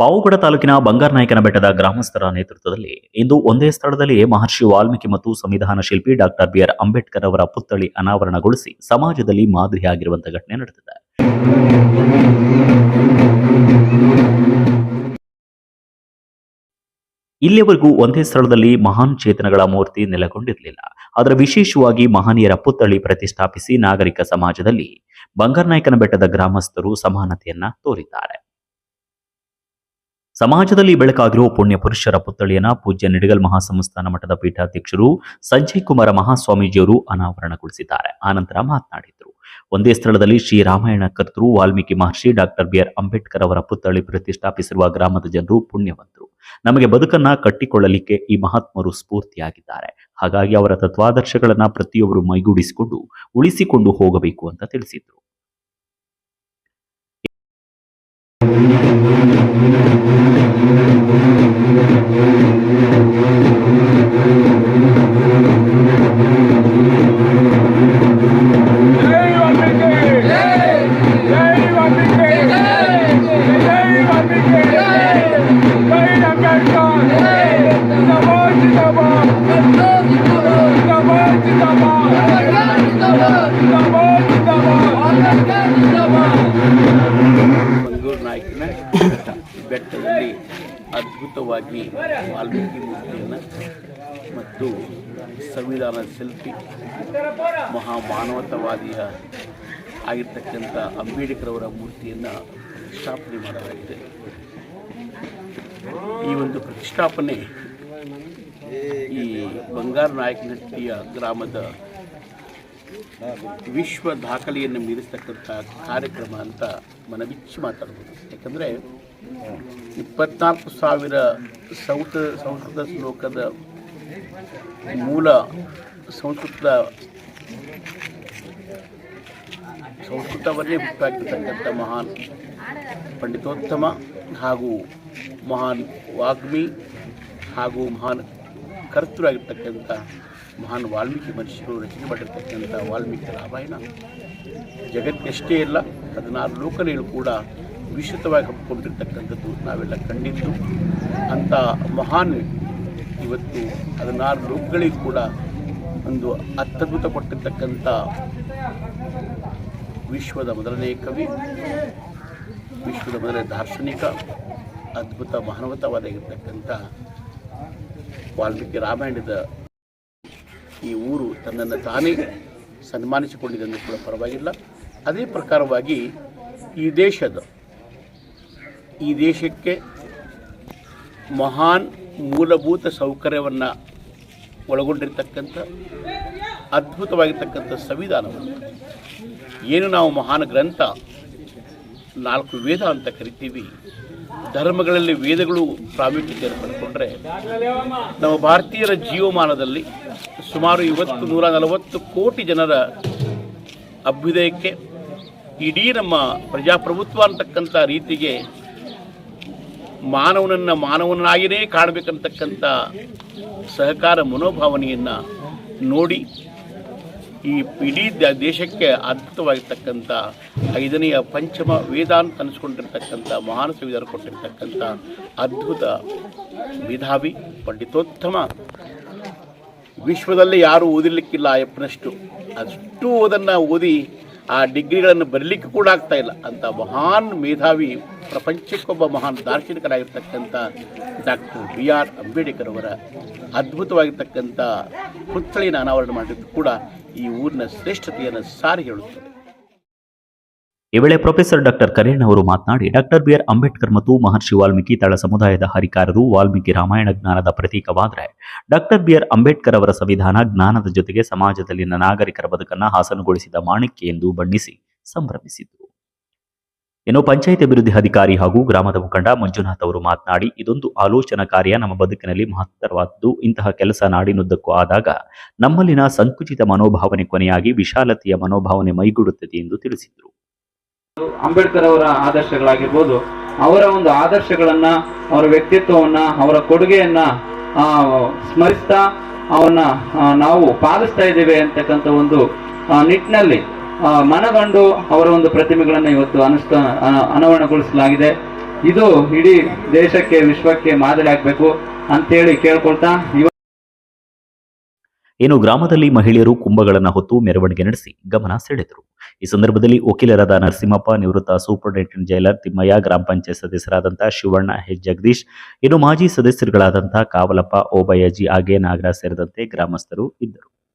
ಪಾವುಗಡ ತಾಲೂಕಿನ ಬಂಗಾರನಾಯಕನ ಬೆಟ್ಟದ ಗ್ರಾಮಸ್ಥರ ನೇತೃತ್ವದಲ್ಲಿ ಇಂದು ಒಂದೇ ಸ್ಥಳದಲ್ಲಿ ಮಹರ್ಷಿ ವಾಲ್ಮೀಕಿ ಮತ್ತು ಸಂವಿಧಾನ ಶಿಲ್ಪಿ ಡಾಕ್ಟರ್ ಬಿಆರ್ ಅಂಬೇಡ್ಕರ್ ಅವರ ಪುತ್ಥಳಿ ಅನಾವರಣಗೊಳಿಸಿ ಸಮಾಜದಲ್ಲಿ ಮಾದರಿಯಾಗಿರುವಂತಹ ಘಟನೆ ನಡೆದಿದೆ. ಇಲ್ಲಿಯವರೆಗೂ ಒಂದೇ ಸ್ಥಳದಲ್ಲಿ ಮಹಾನ್ ಚೇತನಗಳ ಮೂರ್ತಿ ನೆಲೆಗೊಂಡಿರಲಿಲ್ಲ. ಆದರೆ ವಿಶೇಷವಾಗಿ ಮಹನೀಯರ ಪುತ್ಥಳಿ ಪ್ರತಿಷ್ಠಾಪಿಸಿ ನಾಗರಿಕ ಸಮಾಜದಲ್ಲಿ ಬಂಗಾರನಾಯಕನ ಬೆಟ್ಟದ ಗ್ರಾಮಸ್ಥರು ಸಮಾನತೆಯನ್ನ ತೋರಿದ್ದಾರೆ. ಸಮಾಜದಲ್ಲಿ ಬೆಳಕಾಗಿರುವ ಪುಣ್ಯ ಪುರುಷರ ಪುತ್ಥಳಿಯನ್ನ ಪೂಜ್ಯ ನಿಡಗಲ್ ಮಹಾಸಂಸ್ಥಾನ ಮಠದ ಪೀಠಾಧ್ಯಕ್ಷರು ಸಂಜಯ್ ಕುಮಾರ ಮಹಾಸ್ವಾಮೀಜಿಯವರು ಅನಾವರಣಗೊಳಿಸಿದ್ದಾರೆ. ಆನಂತರ ಮಾತನಾಡಿದರು. ಒಂದೇ ಸ್ಥಳದಲ್ಲಿ ಶ್ರೀರಾಮಾಯಣ ಕರ್ತೃ Valmiki Maharshi doctor B R Ambedkar ಅವರ ಪುತ್ಥಳಿ ಪ್ರತಿಷ್ಠಾಪಿಸಿರುವ ಗ್ರಾಮದ ಜನರು ಪುಣ್ಯವಂತರು. ನಮಗೆ ಬದುಕನ್ನ ಕಟ್ಟಿಕೊಳ್ಳಲಿಕ್ಕೆ ಈ ಮಹಾತ್ಮರು ಸ್ಫೂರ್ತಿಯಾಗಿದ್ದಾರೆ. ಹಾಗಾಗಿ ಅವರ ತತ್ವಾದರ್ಶಗಳನ್ನ ಪ್ರತಿಯೊಬ್ಬರು ಮೈಗೂಡಿಸಿಕೊಂಡು ಉಳಿಸಿಕೊಂಡು ಹೋಗಬೇಕು ಅಂತ ತಿಳಿಸಿದ್ರು. ಮಂಗಳೂರು ನಾಯಕನ ಬೆಟ್ಟದಲ್ಲಿ ಅದ್ಭುತವಾಗಿ ವಾಲ್ಮೀಕಿ ಮೂರ್ತಿಯನ್ನು ಮತ್ತು ಸಂವಿಧಾನ ಶಿಲ್ಪಿ ಮಹಾ ಮಾನವತಾವಾದಿಯ ಆಗಿರ್ತಕ್ಕಂಥ ಅಂಬೇಡ್ಕರ್ ಅವರ ಮೂರ್ತಿಯನ್ನು ಸ್ಥಾಪನೆ ಮಾಡಲಾಗಿದೆ. ಈ ಒಂದು ಪ್ರತಿಷ್ಠಾಪನೆ ಈ ಬಂಗಾರ ನಾಯಕನಹಟ್ಟಿಯ ಗ್ರಾಮದ ವಿಶ್ವ ದಾಖಲೆಯನ್ನು ಮೀರಿಸ್ತಕ್ಕಂಥ ಕಾರ್ಯಕ್ರಮ ಅಂತ ಮನವಿಚ್ಚಿ ಮಾತಾಡ್ಬೋದು. ಯಾಕಂದರೆ ಇಪ್ಪತ್ನಾಲ್ಕು ಸಾವಿರ ಸಂಸ್ಕೃತ ಸಂಸ್ಕೃತ ಶ್ಲೋಕದ ಮೂಲ ಸಂಸ್ಕೃತದ ಸಂಸ್ಕೃತವನ್ನೇ ಹುಟ್ಟಾಕಿರ್ತಕ್ಕಂಥ ಮಹಾನ್ ಪಂಡಿತೋತ್ತಮ ಹಾಗೂ ಮಹಾನ್ ವಾಗ್ಮಿ ಹಾಗೂ ಮಹಾನ್ ಕರ್ತೃರಾಗಿರ್ತಕ್ಕಂಥ ಮಹಾನ್ ವಾಲ್ಮೀಕಿ ಮನುಷ್ಯರು ರಚನೆ ಮಾಡಿರ್ತಕ್ಕಂಥ ವಾಲ್ಮೀಕಿ ರಾಮಾಯಣ ಜಗತ್ತೆಷ್ಟೇ ಇಲ್ಲ, ಹದಿನಾರು ಲೋಕಗಳು ಕೂಡ ವಿಶ್ವತವಾಗಿ ಹಬ್ಬಿಕೊಂಡಿರ್ತಕ್ಕಂಥದ್ದು ನಾವೆಲ್ಲ ಕಂಡಿದ್ದು. ಅಂಥ ಮಹಾನ್ ಇವತ್ತು ಹದಿನಾರು ಲೋಕಗಳಿಗೂ ಕೂಡ ಒಂದು ಅತ್ಯದ್ಭುತ ಕೊಟ್ಟಿರ್ತಕ್ಕಂಥ ವಿಶ್ವದ ಮೊದಲನೇ ಕವಿ, ವಿಶ್ವದ ಮೊದಲನೇ ದಾರ್ಶನಿಕ, ಅದ್ಭುತ ಮಾನವತಾವಾದಿಯಾಗಿರ್ತಕ್ಕಂಥ ವಾಲ್ಮೀಕಿ ರಾಮಾಯಣದ ಈ ಊರು ತನ್ನನ್ನು ತಾನೇ ಸನ್ಮಾನಿಸಿಕೊಂಡಿದೆ ಅಂದರೂ ಕೂಡ ಪರವಾಗಿಲ್ಲ. ಅದೇ ಪ್ರಕಾರವಾಗಿ ಈ ದೇಶದ, ಈ ದೇಶಕ್ಕೆ ಮಹಾನ್ ಮೂಲಭೂತ ಸೌಕರ್ಯವನ್ನು ಒಳಗೊಂಡಿರ್ತಕ್ಕಂಥ, ಅದ್ಭುತವಾಗಿರ್ತಕ್ಕಂಥ ಸಂವಿಧಾನವನ್ನು ಏನು ನಾವು ಮಹಾನ್ ಗ್ರಂಥ ನಾಲ್ಕು ವೇದ ಅಂತ ಕರಿತೀವಿ, ಧರ್ಮಗಳಲ್ಲಿ ವೇದಗಳು ಪ್ರಾಮುಖ್ಯತೆ ಪಡ್ಕೊಂಡ್ರೆ ನಮ್ಮ ಭಾರತೀಯರ ಜೀವಮಾನದಲ್ಲಿ ಸುಮಾರು ಇವತ್ತು ನೂರ ನಲವತ್ತು ಕೋಟಿ ಜನರ ಅಭ್ಯುದಯಕ್ಕೆ ಇಡೀ ನಮ್ಮ ಪ್ರಜಾಪ್ರಭುತ್ವ ಅಂತಕ್ಕಂಥ ರೀತಿಗೆ ಮಾನವನನ್ನು ಮಾನವನಾಗಿಯೇ ಕಾಣಬೇಕಂತಕ್ಕಂಥ ಸಹಕಾರ ಮನೋಭಾವನೆಯನ್ನು ನೋಡಿ ಈ ಇಡೀ ದೇಶಕ್ಕೆ ಅದ್ಭುತವಾಗಿರ್ತಕ್ಕಂಥ ಐದನೆಯ ಪಂಚಮ ವೇದಾಂತ ಅನಿಸ್ಕೊಂಡಿರ್ತಕ್ಕಂಥ ಮಹಾನ್ ಸಂವಿಧಾನ ಕೊಟ್ಟಿರ್ತಕ್ಕಂಥ ಅದ್ಭುತ ಮೇಧಾವಿ ಪಂಡಿತೋತ್ತಮ. ವಿಶ್ವದಲ್ಲೇ ಯಾರೂ ಓದಿರ್ಲಿಕ್ಕಿಲ್ಲ ಅಯ್ಯಪ್ಪನಷ್ಟು ಅಷ್ಟು ಓದನ್ನು ಓದಿ ಆ ಡಿಗ್ರಿಗಳನ್ನು ಬರಲಿಕ್ಕೆ ಕೂಡ ಆಗ್ತಾ ಇಲ್ಲ. ಅಂತ ಮಹಾನ್ ಮೇಧಾವಿ, ಪ್ರಪಂಚಕ್ಕೊಬ್ಬ ಮಹಾನ್ ದಾರ್ಶನಿಕರಾಗಿರ್ತಕ್ಕಂಥ ಡಾಕ್ಟರ್ ಬಿ ಆರ್ ಅಂಬೇಡ್ಕರ್ ಅವರ ಅದ್ಭುತವಾಗಿರ್ತಕ್ಕಂಥ ಪುತ್ಥಳಿನ ಅನಾವರಣ ಮಾಡಿದ್ದು ಕೂಡ ಈ ಊರಿನ ಶ್ರೇಷ್ಠತೆಯನ್ನು ಸಾರಿ ಹೇಳುತ್ತದೆ. ಈ ವೇಳೆ ಪ್ರೊಫೆಸರ್ ಡಾಕ್ಟರ್ ಕರೇಣ್ ಅವರು ಮಾತನಾಡಿ, ಡಾಕ್ಟರ್ ಬಿ ಆರ್ ಅಂಬೇಡ್ಕರ್ ಮತ್ತು ಮಹರ್ಷಿ ವಾಲ್ಮೀಕಿ ತಳ ಸಮುದಾಯದ ಹರಿಕಾರರು ವಾಲ್ಮೀಕಿ ರಾಮಾಯಣ ಜ್ಞಾನದ ಪ್ರತೀಕವಾದರೆ, ಡಾಕ್ಟರ್ ಬಿ ಆರ್ ಅಂಬೇಡ್ಕರ್ ಅವರ ಸಂವಿಧಾನ ಜ್ಞಾನದ ಜೊತೆಗೆ ಸಮಾಜದಲ್ಲಿನ ನಾಗರಿಕರ ಬದುಕನ್ನು ಹಾಸನಗೊಳಿಸಿದ ಮಾಣಿಕ್ಯ ಎಂದು ಬಣ್ಣಿಸಿ ಸಂಭ್ರಮಿಸಿದರು ಇನ್ನು ಪಂಚಾಯತ್ ಅಭಿವೃದ್ಧಿ ಅಧಿಕಾರಿ ಹಾಗೂ ಗ್ರಾಮದ ಮುಖಂಡ ಮಂಜುನಾಥ್ ಅವರು ಮಾತನಾಡಿ, ಇದೊಂದು ಆಲೋಚನಾ ಕಾರ್ಯ. ನಮ್ಮ ಬದುಕಿನಲ್ಲಿ ಮಹತ್ತರವಾದದ್ದು ಇಂತಹ ಕೆಲಸ ನಾಡಿನುದ್ದಕ್ಕೂ ಆದಾಗ ನಮ್ಮಲ್ಲಿನ ಸಂಕುಚಿತ ಮನೋಭಾವನೆ ಕೊನೆಯಾಗಿ ವಿಶಾಲತೆಯ ಮನೋಭಾವನೆ ಮೈಗೂಡುತ್ತದೆ ಎಂದು ತಿಳಿಸಿದರು. ಅಂಬೇಡ್ಕರ್ ಅವರ ಆದರ್ಶಗಳಾಗಿರ್ಬೋದು, ಅವರ ಒಂದು ಆದರ್ಶಗಳನ್ನ, ಅವರ ವ್ಯಕ್ತಿತ್ವವನ್ನ, ಅವರ ಕೊಡುಗೆಯನ್ನ ಸ್ಮರಿಸ್ತಾ ಅವನ್ನ ನಾವು ಪಾಲಿಸ್ತಾ ಇದ್ದೇವೆ ಅಂತಕ್ಕಂಥ ಒಂದು ನಿಟ್ಟಿನಲ್ಲಿ ಮನಗಂಡು ಅವರ ಒಂದು ಪ್ರತಿಮೆಗಳನ್ನ ಇವತ್ತು ಅನುಷ್ಠಾನ ಅನ- ಅನಾವರಣಗೊಳಿಸಲಾಗಿದೆ. ಇದು ಇಡೀ ದೇಶಕ್ಕೆ, ವಿಶ್ವಕ್ಕೆ ಮಾದರಿ ಆಗ್ಬೇಕು ಅಂತೇಳಿ ಕೇಳ್ಕೊಳ್ತಾ ಇವ ಇನ್ನು ಗ್ರಾಮದಲ್ಲಿ ಮಹಿಳೆಯರು ಕುಂಭಗಳನ್ನು ಹೊತ್ತು ಮೆರವಣಿಗೆ ನಡೆಸಿ ಗಮನ ಸೆಳೆದರು. ಈ ಸಂದರ್ಭದಲ್ಲಿ ವಕೀಲರಾದ ನರಸಿಂಹಪ್ಪ, ನಿವೃತ್ತ ಸೂಪರಿಂಟೆಂಡೆಂಟ್ ಜೈಲರ್ ತಿಮ್ಮಯ್ಯ, ಗ್ರಾಮ ಪಂಚಾಯತ್ ಸದಸ್ಯರಾದಂತಹ ಶಿವಣ್ಣ ಎಚ್ ಜಗದೀಶ್, ಇನ್ನು ಮಾಜಿ ಸದಸ್ಯರುಗಳಾದಂತಹ ಕಾವಲಪ್ಪ, ಓಬಯ್ಯಜಿ ಆಗೆ ನಾಗರಾಜ್ ಸೇರಿದಂತೆ ಗ್ರಾಮಸ್ಥರು ಇದ್ದರು.